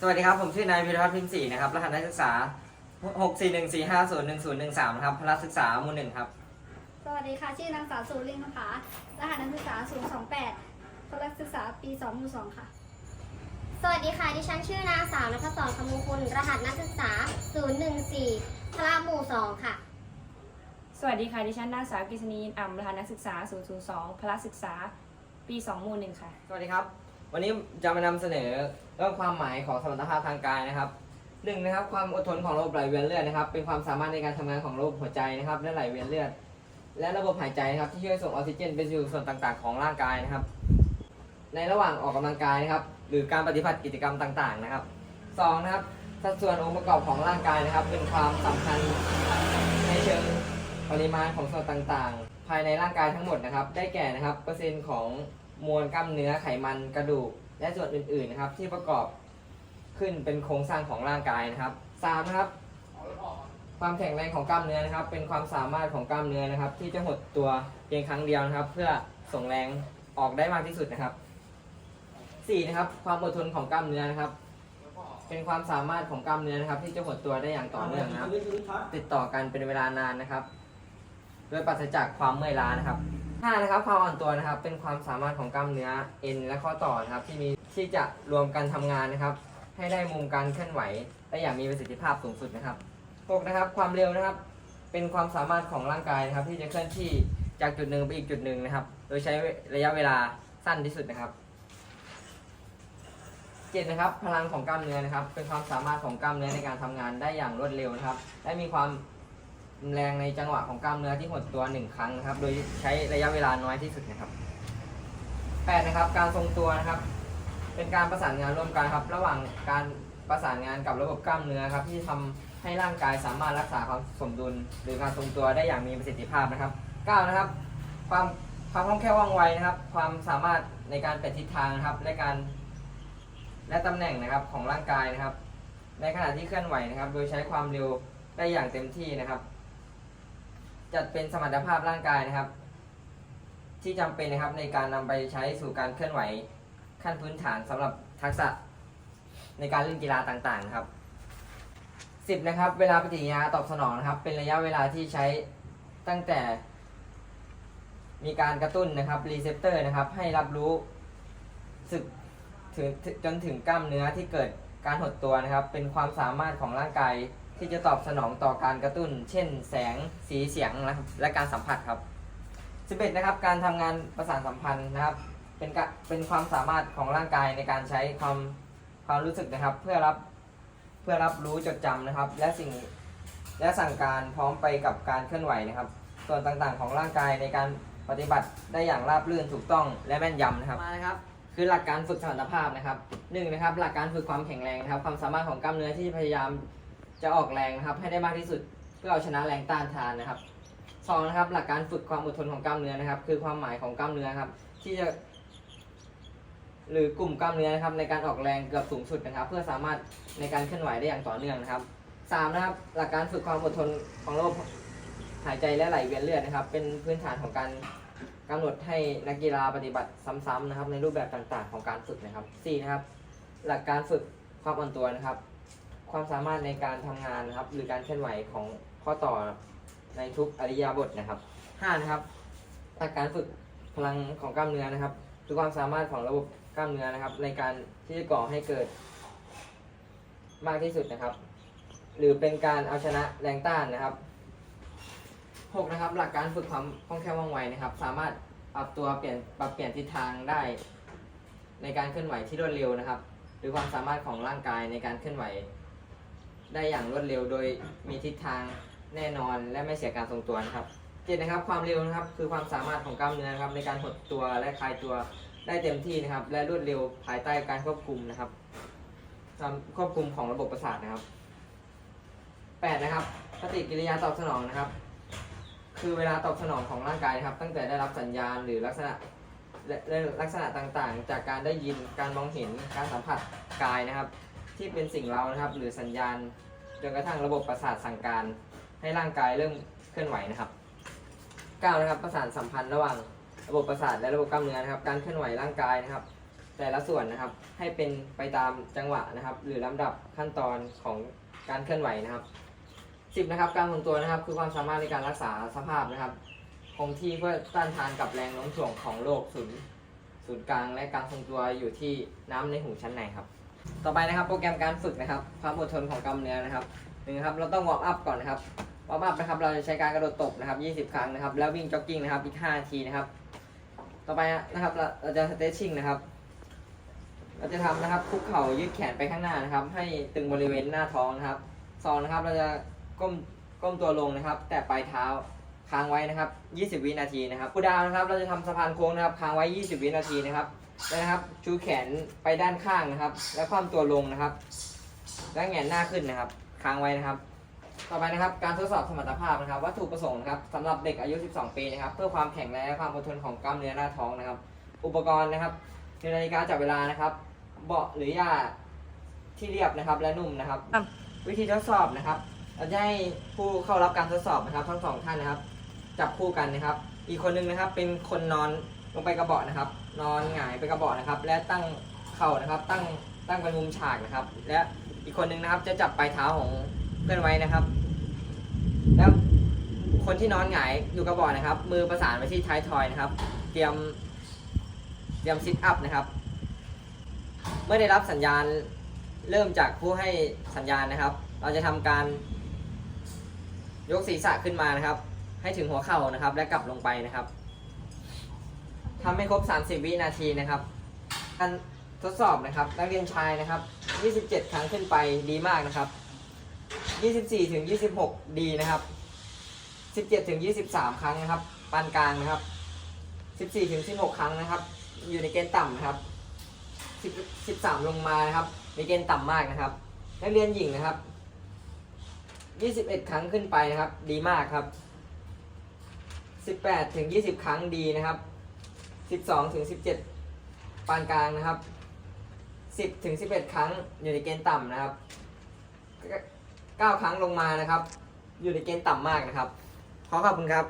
สวัสดีครับ ผมชื่อนายพิรพัฒน์พิมพ์ศรีนะครับ รหัสนักศึกษา 64145011013นะครับพละศึกษาหมู่หนึ่งครับ สวัสดีค่ะชื่อนางสาวสุรินทร์นะคะ รหัสนักศึกษา 028พลักศึกษาปี2หมู่2ค่ะ สวัสดีค่ะ ดิฉันชื่อนางสาวนัทศรคำมงคลรหัสนักศึกษา 014พระหมู่2ค่ะ สวัสดีค่ะ ดิฉันนางสาวกฤษณีอ่ำรหัสนักศึกษา 002พละศึกษา ปี2หมู่หนึ่งค่ะ สวัสดีครับ วันนี้จะมานำเสนอเรื่องความหมายของสมรรถภาพทางกายนะครับหนึ่งนะครับความอดทนของระบบไหลเวียนเลือดนะครับ เป็นความสามารถในการทำงานของระบบหัวใจนะครับและไหลเวียนเลือด และระบบหายใจนะครับที่ช่วยส่งออกซิเจนไปสู่ส่วนต่างๆ ของร่างกายนะครับ ในระหว่างออกกำลังกายนะครับ หรือการปฏิบัติกิจกรรมต่างๆนะครับสองนะครับสัดส่วนองค์ประกอบของร่างกายนะครับ เป็นความสำคัญในเชิงปริมาณของส่วนต่างๆ ภายในร่างกายทั้งหมดนะครับ ได้แก่นะครับเปอร์เซ็นต์ของ มวลกล้ามเนื้อไขมันกระดูก และส่วนอื่นๆนะครับ ที่ประกอบขึ้นเป็นโครงสร้างของร่างกายนะครับสามนะครับความแข็งแรงของกล้ามเนื้อนะครับ เป็นความสามารถของกล้ามเนื้อนะครับ ที่จะหดตัวเพียงครั้งเดียวนะครับ เพื่อส่งแรงออกได้มากที่สุดนะครับสี่นะครับความอดทนของกล้ามเนื้อนะครับ เป็นความสามารถของกล้ามเนื้อนะครับ ที่จะหดตัวได้อย่างต่อเนื่องนะครับ ติดต่อกันเป็นเวลานานนะครับ โดยปราศจากความเมื่อยล้านะครับ ห้านะครับความอ่อนตัวนะครับ เป็นความสามารถของกล้ามเนื้อเอ็นและข้อต่อนะครับ ที่มีที่จะรวมกันทำงานนะครับ ให้ได้มุมการเคลื่อนไหวได้อย่างมีประสิทธิภาพสูงสุดนะครับหกนะครับ ความเร็วนะครับ เป็นความสามารถของร่างกายนะครับ ที่จะเคลื่อนที่จากจุดหนึ่งไปอีกจุดหนึ่งนะครับ โดยใช้ระยะเวลาสั้นที่สุดนะครับเจ็ดนะครับ พลังของกล้ามเนื้อนะครับ เป็นความสามารถของกล้ามเนื้อในการทำงานได้อย่างรวดเร็วนะครับ และมีความ แรงในจังหวะของกล้ามเนื้อที่หดตัวหนึ่งครั้งนะครับ โดยใช้ระยะเวลาน้อยที่สุดนะครับแปดนะครับ การทรงตัวนะครับ เป็นการประสานงานร่วมกันครับ ระหว่างการประสานงานกับระบบกล้ามเนื้อครับ ที่ทำให้ร่างกายสามารถรักษาความสมดุล หรือการทรงตัวได้อย่างมีประสิทธิภาพนะครับเก้านะครับ ความความคล่องแคล่วว่องไวนะครับ ความสามารถในการเปลี่ยนทิศทางนะครับและการ และตำแหน่งนะครับของร่างกายนะครับ ในขณะที่เคลื่อนไหวนะครับ โดยใช้ความเร็วได้อย่างเต็มที่นะครับ จัดเป็นสมรรถภาพร่างกายนะครับ ที่จำเป็นนะครับในการนำไปใช้สู่การเคลื่อนไหวขั้นพื้นฐานสำหรับทักษะในการเล่นกีฬาต่างๆนะครับ 10 นะครับ เวลาปฏิกิริยาตอบสนองนะครับ เป็นระยะเวลาที่ใช้ตั้งแต่ มีการกระตุ้นนะครับรีเซพเตอร์นะครับ ให้รับรู้สึกถึงจนถึงกล้ามเนื้อที่เกิดการหดตัวนะครับ เป็นความสามารถของร่างกาย ที่จะตอบสนองต่อการกระตุ้น เช่น แสงสีเสียงนะครับและการสัมผัสครับ11นะครับการทำงานประสานสัมพันธ์นะครับ เป็นกะเป็นความสามารถของร่างกายในการใช้ความความรู้สึกนะครับ เพื่อรับเพื่อรับรู้จดจำนะครับ และสิ่งและสั่งการพร้อมไปกับการเคลื่อนไหวนะครับ ส่วนต่างๆ ของร่างกายในการปฏิบัติได้อย่างราบรื่นถูกต้องและแม่นยำนะครับมานะครับคือหลักการฝึกสมรรถภาพนะครับหนึ่งนะครับหลักการฝึกความแข็งแรงนะครับ ความสามารถของกล้ามเนื้อที่พยายาม จะออกแรงนะครับ ให้ได้มากที่สุดเพื่อเอาชนะแรงต้านทานนะครับสองนะครับ หลักการฝึกความอดทนของกล้ามเนื้อนะครับ คือความหมายของกล้ามเนื้อครับ ที่จะ หรือกลุ่มกล้ามเนื้อนะครับ ในการออกแรงเกือบสูงสุดนะครับ เพื่อสามารถในการเคลื่อนไหวได้อย่างต่อเนื่องนะครับสามนะครับ หลักการฝึกความอดทนของระบบหายใจและไหลเวียนเลือดนะครับ เป็นพื้นฐานของการกำหนดให้นักกีฬาปฏิบัติซ้ำๆนะครับ ในรูปแบบต่างๆ ของการฝึกนะครับสี่นะครับ หลักการฝึกความอ่อนตัวนะครับ ความสามารถในการทำงานนะครับ หรือการเคลื่อนไหวของข้อต่อในทุกอริยาบทนะครับห้านะครับหลักการฝึกพลังของกล้ามเนื้อนะครับคือความสามารถของระบบกล้ามเนื้อนะครับ ในการที่จะก่อให้เกิด มากที่สุดนะครับ หรือเป็นการเอาชนะแรงต้านนะครับหกนะครับ หลักการฝึกความคล่องแคล่วว่องไวนะครับ สามารถปรับตัวเปลี่ยนปรับเปลี่ยนทิศทางได้ ในการเคลื่อนไหวที่รวดเร็วนะครับ หรือความสามารถของร่างกายในการเคลื่อนไหว ได้อย่างรวดเร็วโดยมีทิศทางแน่นอนและไม่เสียการทรงตัวนะครับเจ็ดนะครับความเร็วนะครับคือความสามารถของกล้ามเนื้อนะครับในการหดตัวและคลายตัวได้เต็มที่นะครับ และรวดเร็วภายใต้การควบคุมนะครับความควบคุมของระบบประสาทนะครับแปดนะครับปฏิกิริยาตอบสนองนะครับ คือเวลาตอบสนองของร่างกายนะครับ ตั้งแต่ได้รับสัญญาณหรือลักษณะละและลักษณะต่างๆ จากการได้ยินการมองเห็นการสัมผัสกายนะครับ ที่เป็นสิ่งเรานะครับ หรือสัญญาณจนกระทั่งระบบประสาทสั่งการให้ร่างกายเริ่มเคลื่อนไหวนะครับ9นะครับประสานสัมพันธ์ระหว่างระบบประสาทและระบบกล้ามเนื้อนะครับ การเคลื่อนไหวร่างกายนะครับ แต่ละส่วนนะครับให้เป็นไปตามจังหวะนะครับ หรือลำดับขั้นตอนของการเคลื่อนไหวนะครับ 10นะครับการทรงตัวนะครับ คือความสามารถในการรักษาสภาพนะครับคงที่เพื่อต้านทานกับแรงโน้มถ่วงของโลกศูนย์ศูนย์กลางและการทรงตัวอยู่ที่น้ำในหูชั้นในครับ ต่อไปนะครับโปรแกรมการฝึกนะครับ ความอดทนของกล้ามเนื้อนะครับหนึ่งครับเราต้องวอร์มอัพก่อนนะครับวอร์มอัพนะครับเราจะใช้การกระโดดตบนะครับ20 ครั้งนะครับ แล้ววิ่งจ็อกกิ้งนะครับอีก5นาทีนะครับ ต่อไปนะครับเราจะสเตชชิ่งนะครับ เราจะทำนะครับคุกเข่ายืดแขนไปข้างหน้านะครับ ให้ตึงบริเวณหน้าท้องนะครับสองนะครับเราจะก้มก้มตัวลงนะครับ แต่ปลายเท้าค้างไว้นะครับ 20 วินาทีนะครับคูดาวน์นะครับ เราจะทำสะพานโค้งนะครับค้างไว้ 20 วินาทีนะครับ นะครับ ชูแขนไปด้านข้างนะครับ แล้วคว่ำตัวลงนะครับ แล้วแหงนหน้าขึ้นนะครับ ค้างไว้นะครับ ต่อไปนะครับ การทดสอบสมรรถภาพนะครับ วัตถุประสงค์นะครับสำหรับเด็กอายุ 12 ปีนะครับ เพื่อความแข็งแรงและความอดทนของกล้ามเนื้อหน้าท้องนะครับ อุปกรณ์นะครับนาฬิกาจับเวลานะครับ เบาะหรือหญ้าที่เรียบนะครับและนุ่มนะครับ วิธีทดสอบนะครับเราจะให้ผู้เข้ารับการทดสอบนะครับ ทั้งสองท่านนะครับ จับคู่กันนะครับ อีกคนนึงนะครับ เป็นคนนอนลงไปกระเบาะนะครับ นอนหงายไปกระบาะนะครับ และตั้งเข่านะครับ ตั้งตั้งเป็นมุมฉากนะครับ และอีกคนนึงนะครับจะจับปลายเท้าของเพื่อนไว้นะครับ แล้วคนที่นอนหงายอยู่กระบาะนะครับ มือประสานไปที่ท้ายทอยนะครับ เตรียมเตรียมซิทอัพนะครับ เมื่อได้รับสัญญาณเริ่มจากผู้ให้สัญญาณนะครับ เราจะทำการ ยกศีรษะขึ้นมานะครับ ให้ถึงหัวเข่านะครับ และกลับลงไปนะครับ ทำให้ครบ 30 วินาทีนะครับ การทดสอบนะครับ นักเรียนชายนะครับ 27 ครั้งขึ้นไปดีมากนะครับ 24 ถึง 26 ดีนะครับ 17 ถึง 23 ครั้งนะครับ ปานกลางนะครับ 14 ถึง 16 ครั้งนะครับ อยู่ในเกณฑ์ต่ำนะครับ 13 ลงมานะครับในเกณฑ์ต่ำมากนะครับ นักเรียนหญิงนะครับ 21 ครั้งขึ้นไปนะครับ ดีมากครับ 18 ถึง 20 ครั้งดีนะครับ 12ถึง17 ปานกลางนะครับ 10ถึง11 ครั้งอยู่ในเกณฑ์ต่ำนะครับ 9 ครั้งลงมานะครับ อยู่ในเกณฑ์ต่ำมากนะครับ ขอขอบคุณครับ